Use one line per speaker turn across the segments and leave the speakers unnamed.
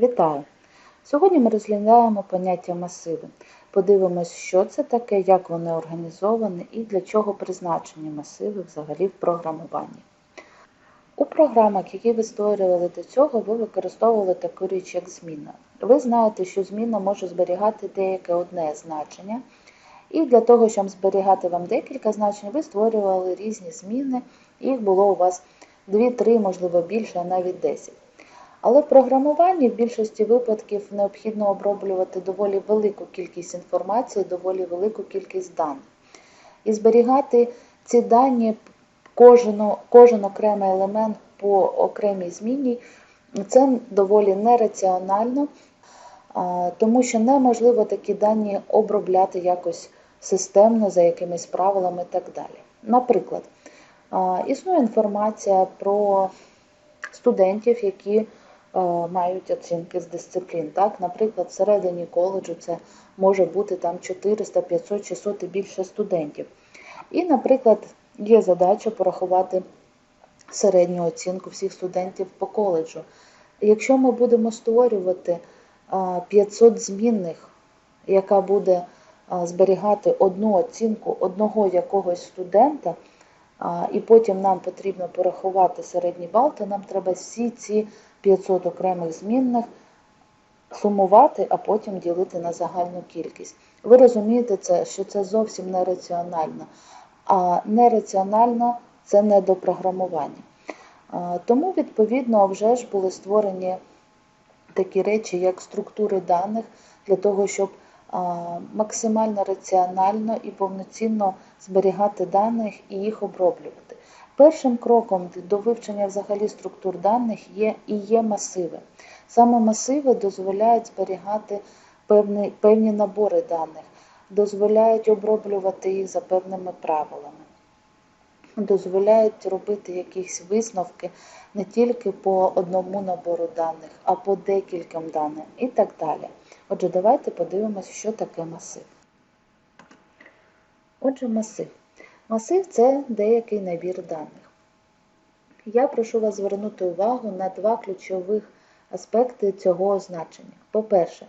Вітаю! Сьогодні ми розглядаємо поняття масиви. Подивимось, що це таке, як вони організовані і для чого призначені масиви взагалі в програмуванні. У програмах, які ви створювали до цього, ви використовували таку річ, як зміна. Ви знаєте, що зміна може зберігати деяке одне значення. І для того, щоб зберігати вам декілька значень, ви створювали різні зміни, їх було у вас 2-3, можливо більше, а навіть 10. Але в програмуванні в більшості випадків необхідно оброблювати доволі велику кількість інформації, доволі велику кількість даних. І зберігати ці дані, кожен, кожен окремий елемент по окремій зміні, це доволі нераціонально, тому що неможливо такі дані обробляти якось системно за якимись правилами і так далі. Наприклад, існує інформація про студентів, які мають оцінки з дисциплін. Так? Наприклад, всередині коледжу це може бути там 400, 500, 600 і більше студентів. І, наприклад, є задача порахувати середню оцінку всіх студентів по коледжу. Якщо ми будемо створювати 500 змінних, яка буде зберігати одну оцінку одного якогось студента, і потім нам потрібно порахувати середній бал, то нам треба всі ці 500 окремих змінних сумувати, а потім ділити на загальну кількість. Ви розумієте, це, що це зовсім нераціонально. А нераціонально це не до програмування. Тому, відповідно, вже ж були створені такі речі, як структури даних, для того, щоб максимально раціонально і повноцінно зберігати даних і їх оброблювати. Першим кроком до вивчення взагалі структур даних є і є масиви. Саме масиви дозволяють зберігати певні, певні набори даних, дозволяють оброблювати їх за певними правилами, дозволяють робити якісь висновки не тільки по одному набору даних, а по декільком даним і так далі. Отже, давайте подивимося, що таке масив. Отже, масив. Масив це деякий набір даних. Я прошу вас звернути увагу на два ключових аспекти цього означення. По-перше,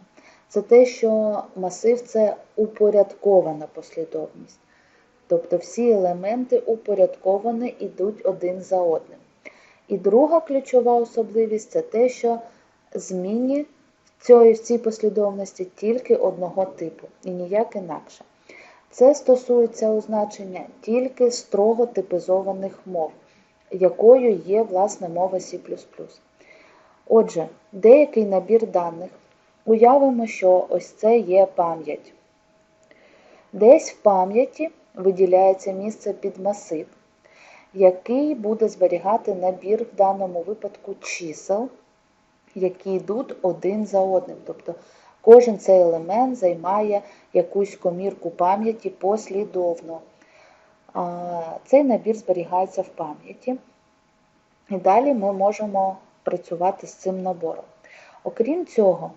це те, що масив це упорядкована послідовність. Тобто всі елементи упорядковані йдуть один за одним. І друга ключова особливість це те, що змінні в цій послідовності тільки одного типу і ніяк інакше. Це стосується означення тільки строго типізованих мов, якою є власне мова C. Отже, деякий набір даних уявимо, що ось це є пам'ять. Десь в пам'яті виділяється місце під масив, який буде зберігати набір в даному випадку чисел, які йдуть один за одним. Тобто Кожен цей елемент займає якусь комірку пам'яті послідовно. Цей набір зберігається в пам'яті. І далі ми можемо працювати з цим набором. Окрім цього,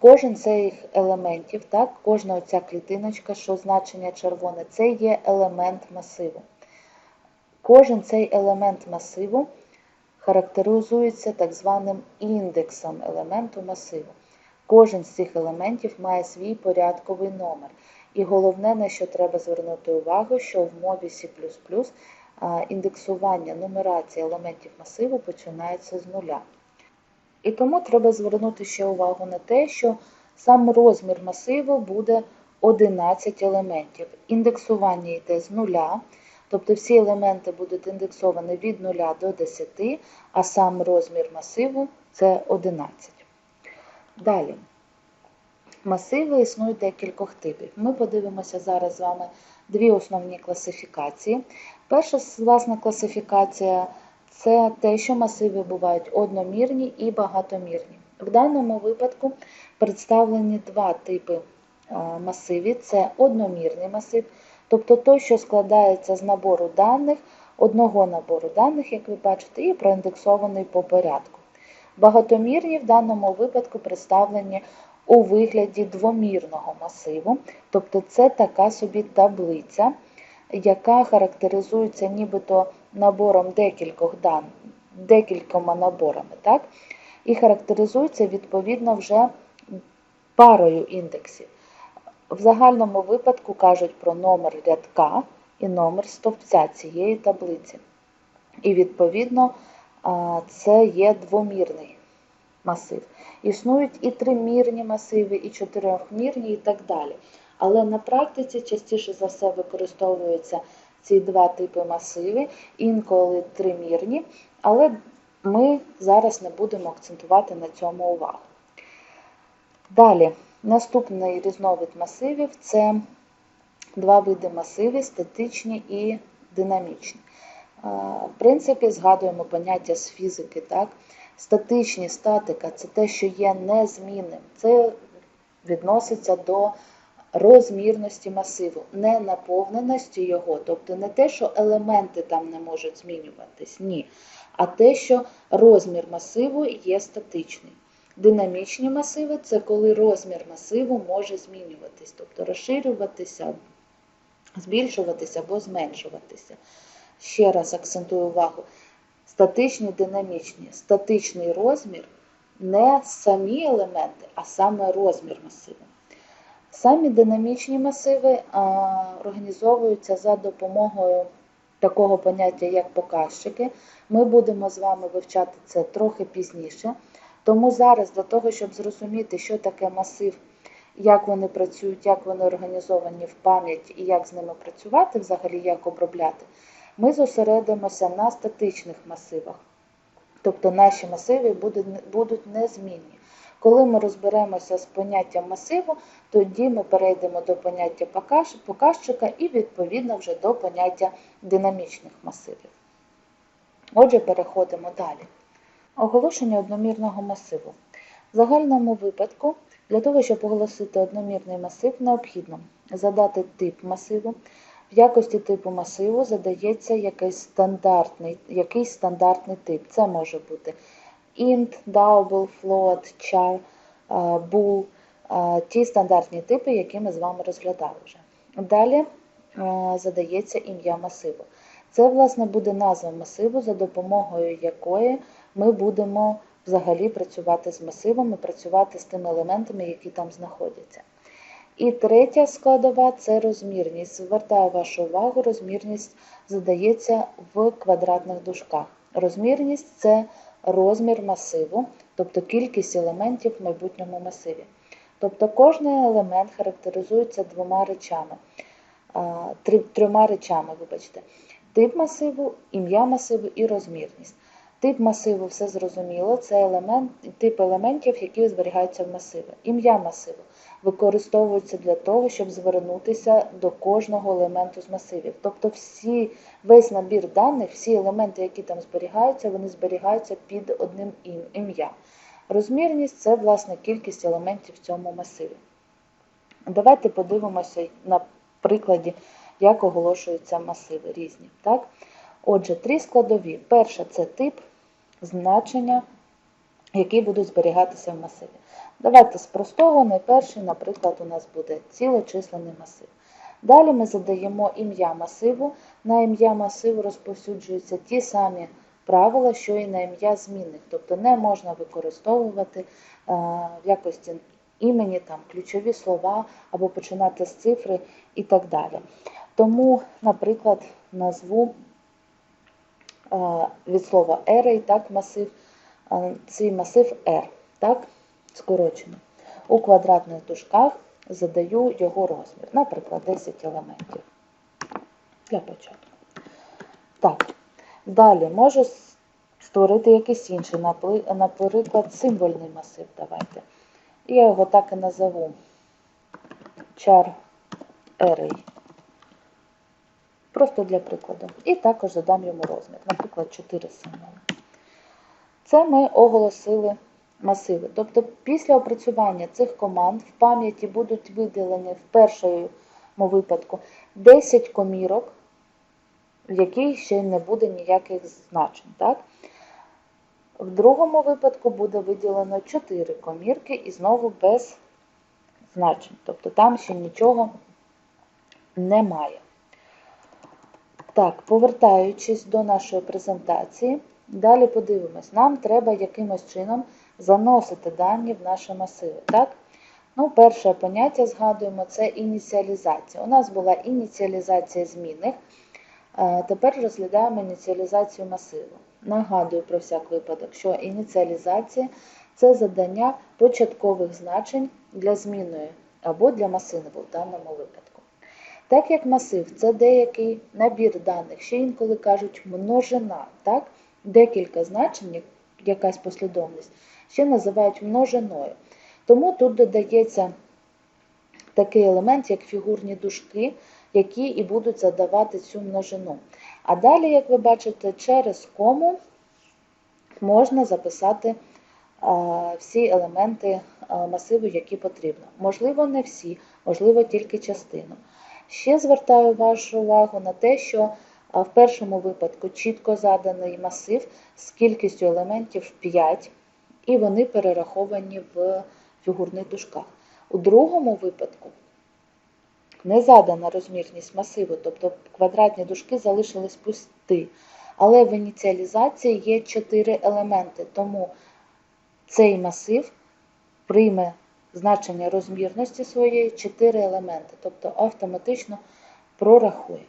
кожен цих елементів, так, кожна оця клітиночка, що значення червоне, це є елемент масиву. Кожен цей елемент масиву характеризується так званим індексом елементу масиву. Кожен з цих елементів має свій порядковий номер. І головне, на що треба звернути увагу, що в мові C індексування нумерації елементів масиву починається з нуля. І тому треба звернути ще увагу на те, що сам розмір масиву буде 11 елементів. Індексування йде з нуля, тобто всі елементи будуть індексовані від 0 до 10, а сам розмір масиву це 11. Далі. Масиви існують декількох типів. Ми подивимося зараз з вами дві основні класифікації. Перша власна класифікація це те, що масиви бувають одномірні і багатомірні. В даному випадку представлені два типи масивів: це одномірний масив, тобто той, що складається з набору даних, одного набору даних, як ви бачите, і проіндексований по порядку. Багатомірні в даному випадку представлені у вигляді двомірного масиву, тобто це така собі таблиця, яка характеризується нібито набором декількох даних, декількома наборами. Так? і характеризуються відповідно вже парою індексів. В загальному випадку кажуть про номер рядка і номер стовпця цієї таблиці. І відповідно це є двомірний масив. Існують і тримірні масиви, і чотирьохмірні, і так далі. Але на практиці частіше за все використовуються ці два типи масиви, інколи тримірні, але ми зараз не будемо акцентувати на цьому увагу. Далі, наступний різновид масивів це два види масивів статичні і динамічні. В принципі, згадуємо поняття з фізики. так? Статичні статика це те, що є незмінним. Це відноситься до розмірності масиву, не наповненості його, тобто не те, що елементи там не можуть змінюватись, ні, а те, що розмір масиву є статичний. Динамічні масиви це коли розмір масиву може змінюватись, тобто розширюватися, збільшуватися або зменшуватися. Ще раз акцентую увагу. Статичні, динамічні. Статичний розмір не самі елементи, а саме розмір масиву. Самі динамічні масиви а, організовуються за допомогою такого поняття, як показчики. Ми будемо з вами вивчати це трохи пізніше. Тому зараз для того, щоб зрозуміти, що таке масив, як вони працюють, як вони організовані в пам'яті і як з ними працювати, взагалі як обробляти, ми зосередимося на статичних масивах. Тобто наші масиви будуть, незмінні. Коли ми розберемося з поняттям масиву, тоді ми перейдемо до поняття показчика і відповідно вже до поняття динамічних масивів. Отже, переходимо далі. Оголошення одномірного масиву. В загальному випадку, для того, щоб оголосити одномірний масив, необхідно задати тип масиву. В якості типу масиву задається якийсь стандартний, якийсь стандартний тип. Це може бути int, double, float, char, е, bool, е, ті стандартні типи, які ми з вами розглядали вже. Далі е, задається ім'я масиву. Це, власне, буде назва масиву, за допомогою якої ми будемо взагалі працювати з масивами, працювати з тими елементами, які там знаходяться. І третя складова це розмірність. Звертаю вашу увагу, розмірність задається в квадратних дужках. Розмірність це розмір масиву, тобто кількість елементів в майбутньому масиві. Тобто кожний елемент характеризується двома речами, трьома речами, вибачте. Тип масиву, ім'я масиву і розмірність. Тип масиву все зрозуміло, це елемент, тип елементів, які зберігаються в масиві. Ім'я масиву використовується для того, щоб звернутися до кожного елементу з масивів. Тобто всі, весь набір даних, всі елементи, які там зберігаються, вони зберігаються під одним ім- ім'ям. Розмірність це власне кількість елементів в цьому масиві. Давайте подивимося на прикладі, як оголошуються масиви різні. Так? Отже, три складові. Перша це тип, значення, які будуть зберігатися в масиві. Давайте з простого, найперший, наприклад, у нас буде цілочислений масив. Далі ми задаємо ім'я масиву. На ім'я масиву розповсюджуються ті самі правила, що і на ім'я змінних. Тобто не можна використовувати е, в якості імені там, ключові слова або починати з цифри і так далі. Тому, наприклад, назву від слова array, так, масив, цей масив R, так, скорочено. У квадратних дужках задаю його розмір, наприклад, 10 елементів для початку. Так, далі можу створити якийсь інший, наприклад, символьний масив. Давайте. Я його так і назову char array. Просто для прикладу. І також задам йому розмір, наприклад, 4 символи. Це ми оголосили масиви. Тобто після опрацювання цих команд в пам'яті будуть виділені в першому випадку 10 комірок, в яких ще не буде ніяких значень. Так? В другому випадку буде виділено 4 комірки і знову без значень. Тобто там ще нічого немає. Так, повертаючись до нашої презентації, далі подивимось, нам треба якимось чином заносити дані в наші масиви. Так? Ну, перше поняття згадуємо це ініціалізація. У нас була ініціалізація змінних. Е, Тепер розглядаємо ініціалізацію масиву. Нагадую про всяк випадок, що ініціалізація це задання початкових значень для змінної або для масиву в даному випадку. Так як масив це деякий набір даних, ще інколи кажуть множина, так? декілька значень, як- якась послідовність, ще називають множиною. Тому тут додається такий елемент, як фігурні дужки, які і будуть задавати цю множину. А далі, як ви бачите, через кому можна записати всі елементи масиву, які потрібно. Можливо, не всі, можливо, тільки частину. Ще звертаю вашу увагу на те, що в першому випадку чітко заданий масив з кількістю елементів 5, і вони перераховані в фігурних дужках. У другому випадку не задана розмірність масиву, тобто квадратні дужки залишились пусті. Але в ініціалізації є 4 елементи, тому цей масив прийме значення розмірності своєї 4 елементи, тобто автоматично прорахує.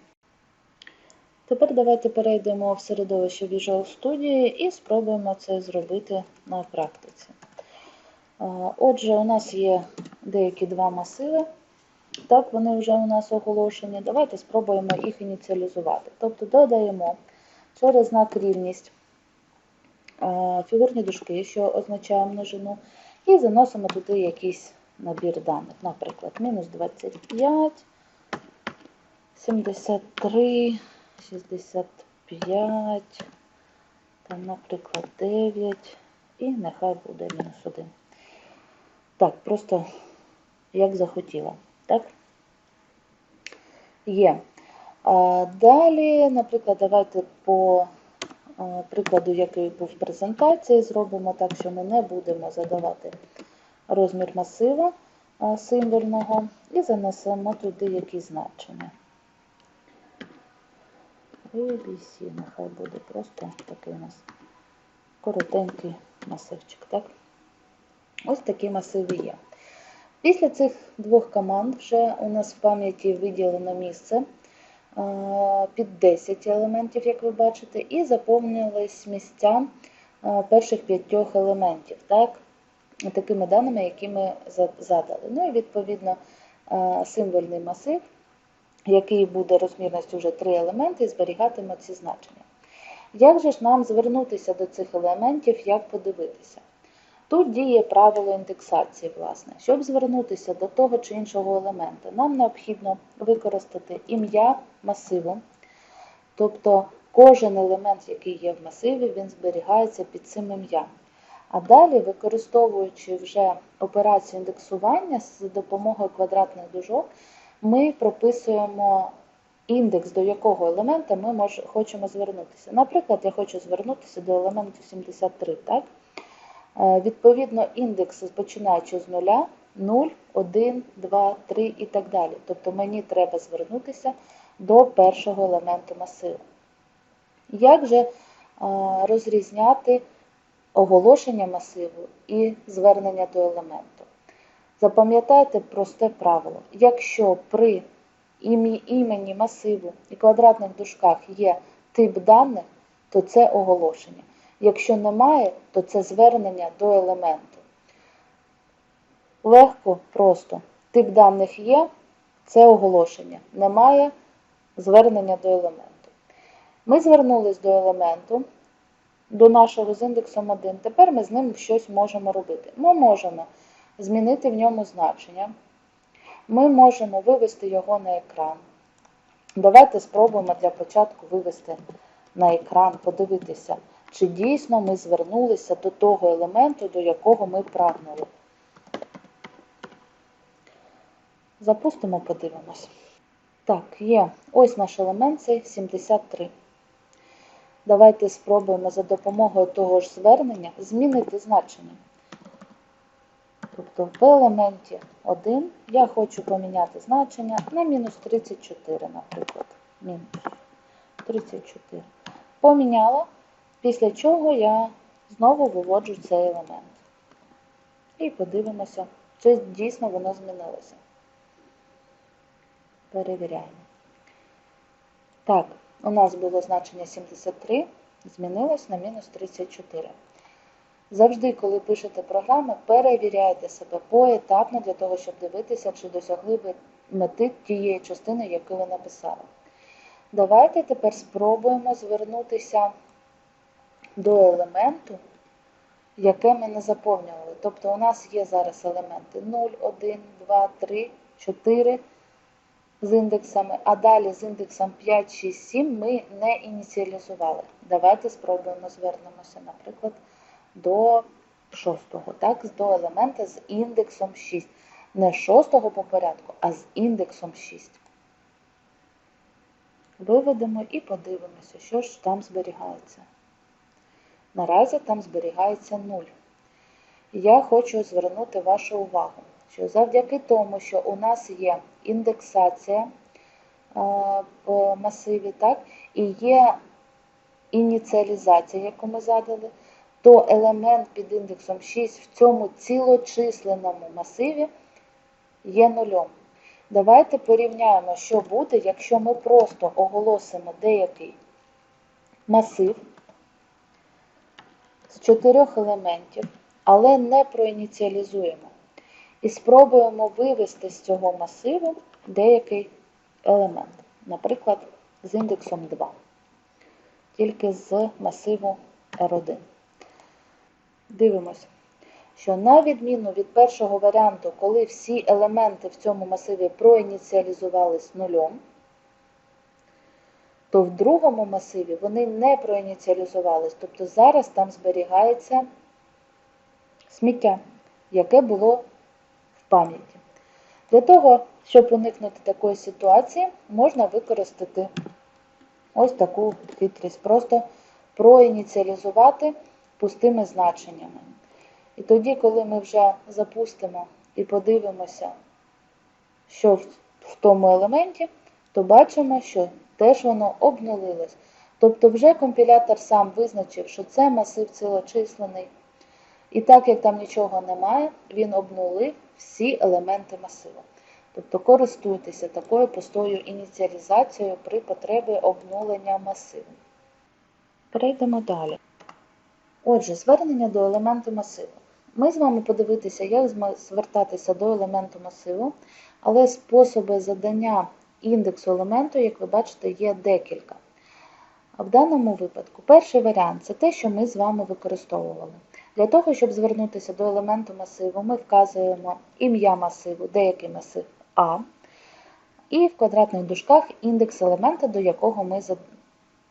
Тепер давайте перейдемо в середовище Visual Studio і спробуємо це зробити на практиці. Отже, у нас є деякі два масиви. Так, вони вже у нас оголошені. Давайте спробуємо їх ініціалізувати. Тобто додаємо через знак рівність фігурні дужки, що означає множину, і заносимо туди якийсь набір даних. Наприклад, мінус 25, 73, 65, там, наприклад, 9, і нехай буде мінус 1. Так, просто як захотіла. Так? Є. А, Далі, наприклад, давайте по прикладу, який був в презентації, зробимо так, що ми не будемо задавати розмір масива символьного і занесемо туди якісь значення. ABC, нехай буде просто такий у нас коротенький масивчик. Так? Ось такі масиви є. Після цих двох команд вже у нас в пам'яті виділено місце під 10 елементів, як ви бачите, і заповнились місця е, перших п'ятьох елементів, так? такими даними, які ми задали. Ну і відповідно е, символьний масив, який буде розмірністю вже три елементи, і зберігатиме ці значення. Як же ж нам звернутися до цих елементів, як подивитися? Тут діє правило індексації, власне. Щоб звернутися до того чи іншого елемента, нам необхідно використати ім'я масиву, тобто кожен елемент, який є в масиві, він зберігається під цим ім'ям. А далі, використовуючи вже операцію індексування з допомогою квадратних дужок, ми прописуємо індекс, до якого елемента ми хочемо звернутися. Наприклад, я хочу звернутися до елементу 73. Так? Е, Відповідно, індекс, починаючи з нуля, 0, 1, 2, 3 і так далі. Тобто мені треба звернутися до першого елементу масиву. Як же е, розрізняти оголошення масиву і звернення до елементу? Запам'ятайте просте правило. Якщо при імені масиву і квадратних дужках є тип даних, то це оголошення. Якщо немає, то це звернення до елементу. Легко, просто. Тип даних є, це оголошення. Немає звернення до елементу. Ми звернулись до елементу, до нашого з індексом 1. Тепер ми з ним щось можемо робити. Ми можемо змінити в ньому значення. Ми можемо вивести його на екран. Давайте спробуємо для початку вивести на екран, подивитися, чи дійсно ми звернулися до того елементу, до якого ми прагнули. Запустимо, подивимось. Так, є. Ось наш елемент, це 73. Давайте спробуємо за допомогою того ж звернення змінити значення. Тобто в елементі 1 я хочу поміняти значення на мінус 34, наприклад. Мінус 34. Поміняла, після чого я знову виводжу цей елемент. І подивимося, чи дійсно воно змінилося. Перевіряємо. Так, у нас було значення 73, змінилось на мінус 34. Завжди, коли пишете програми, перевіряйте себе поетапно для того, щоб дивитися, чи досягли ви мети тієї частини, яку ви написали. Давайте тепер спробуємо звернутися до елементу, яке ми не заповнювали. Тобто у нас є зараз елементи 0, 1, 2, 3, 4 з індексами, а далі з індексом 5, 6, 7 ми не ініціалізували. Давайте спробуємо звернемося, наприклад, до шостого, так, до елемента з індексом 6. Не шостого по порядку, а з індексом 6. Виведемо і подивимося, що ж там зберігається. Наразі там зберігається 0. Я хочу звернути вашу увагу, що завдяки тому, що у нас є індексація в масиві, так, і є ініціалізація, яку ми задали, то елемент під індексом 6 в цьому цілочисленному масиві є нулем. Давайте порівняємо, що буде, якщо ми просто оголосимо деякий масив з чотирьох елементів, але не проініціалізуємо. І спробуємо вивести з цього масиву деякий елемент, наприклад, з індексом 2, тільки з масиву R1. Дивимося, що на відміну від першого варіанту, коли всі елементи в цьому масиві проініціалізувались нульом, то в другому масиві вони не проініціалізувались. Тобто зараз там зберігається сміття, яке було в пам'яті. Для того, щоб уникнути такої ситуації, можна використати ось таку хитрість. Просто проініціалізувати пустими значеннями. І тоді, коли ми вже запустимо і подивимося, що в тому елементі, то бачимо, що теж воно обнулилось. Тобто вже компілятор сам визначив, що це масив цілочислений. І так як там нічого немає, він обнулив всі елементи масиву. Тобто користуйтеся такою простою ініціалізацією при потребі обнулення масиву. Перейдемо далі. Отже, звернення до елементу масиву. Ми з вами подивитися, як звертатися до елементу масиву, але способи задання індексу елементу, як ви бачите, є декілька. В даному випадку, перший варіант це те, що ми з вами використовували. Для того, щоб звернутися до елементу масиву, ми вказуємо ім'я масиву, деякий масив А, і в квадратних дужках індекс елемента, до якого ми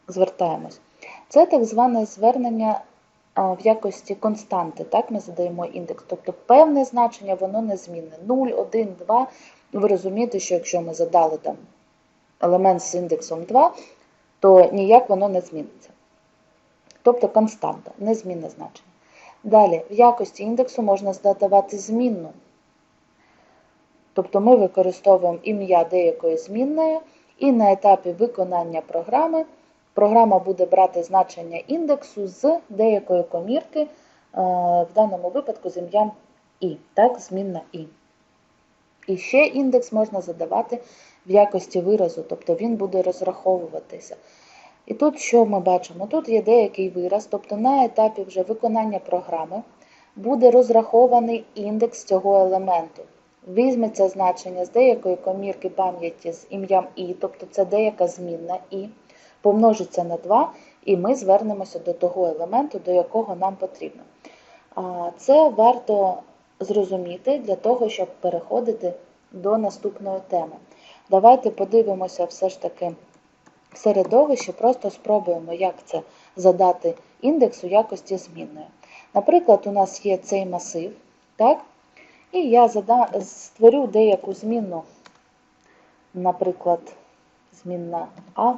звертаємось. Це так зване звернення в якості константи. Так, Ми задаємо індекс. Тобто певне значення, воно незмінне. 0, 1, 2. Ви розумієте, що якщо ми задали там елемент з індексом 2, то ніяк воно не зміниться. Тобто константа, незмінне значення. Далі, в якості індексу можна задавати змінну. Тобто ми використовуємо ім'я деякої змінної, і на етапі виконання програми програма буде брати значення індексу з деякої комірки, е, в даному випадку з ім'ям І, так, змінна І. І ще індекс можна задавати в якості виразу, тобто він буде розраховуватися. І тут що ми бачимо? Тут є деякий вираз, тобто на етапі вже виконання програми буде розрахований індекс цього елементу. Візьметься значення з деякої комірки пам'яті з ім'ям І, тобто це деяка змінна І, помножиться на 2, і ми звернемося до того елементу, до якого нам потрібно. Це варто зрозуміти для того, щоб переходити до наступної теми. Давайте подивимося все ж таки середовище, просто спробуємо, як це задати індекс у якості змінної. Наприклад, у нас є цей масив, так? і я створю деяку змінну, наприклад, змінна А,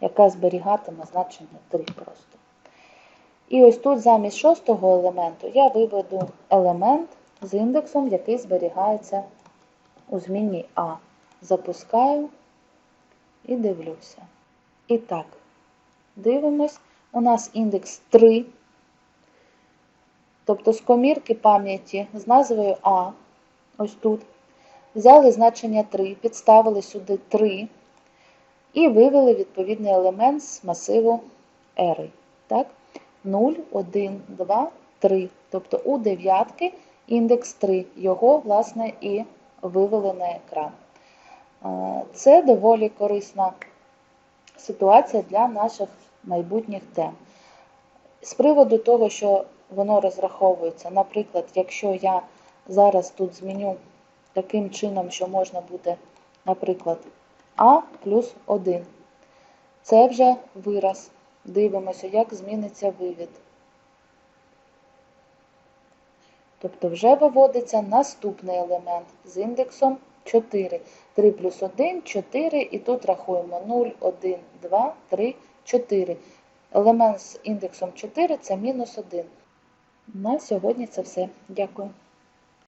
яка зберігатиме значення 3 просто. І ось тут замість шостого елементу я виведу елемент з індексом, який зберігається у зміні А. Запускаю і дивлюся. І так, дивимось, у нас індекс 3. Тобто з комірки пам'яті з назвою А, ось тут, взяли значення 3, підставили сюди 3 і вивели відповідний елемент з масиву R. Так? 0, 1, 2, 3. Тобто у дев'ятки індекс 3. Його, власне, і вивели на екран. Е, Це доволі корисна ситуація для наших майбутніх тем. З приводу того, що воно розраховується, наприклад, якщо я зараз тут зміню таким чином, що можна буде, наприклад, А плюс 1. Це вже вираз. Дивимося, як зміниться вивід. Тобто вже виводиться наступний елемент з індексом 4. 3 плюс 1 4, і тут рахуємо 0, 1, 2, 3, 4. Елемент з індексом 4 це мінус 1. На сьогодні це все. Дякую.